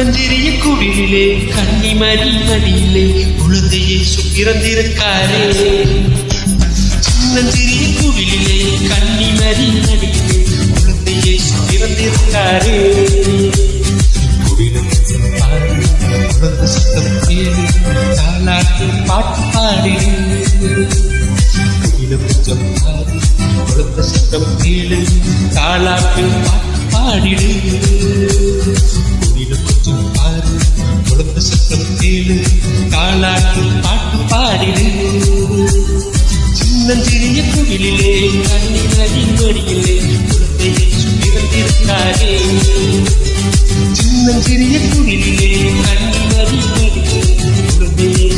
சின்னஞ்சிறிய குடிலே கன்னி மடி மடியிலே குழந்தையை சுக்கிரந்திருக்காரே. சின்னஞ்சிறிய குடிலே கன்னி மடி மடியிலே குழந்தையை சுக்கிரந்திருக்காரே. குடிலும் சத்தம் கேளு தாலாட்டு பாட்டு பாடு. கொஞ்சம் பாரு சத்தம் கேளு தாலாட்டு பாட்டு சுத்து சுத்தம் கேளு காலாட்டும் பாட்டு பாடிடு. சின்னஞ்சிறிய குடிலே கண்ணின் மடியிலே குழந்தையை சுட்டிருந்தாரே சின்னஞ்சிறிய குடிலே கண்ணின் மடியிலே குழந்தையை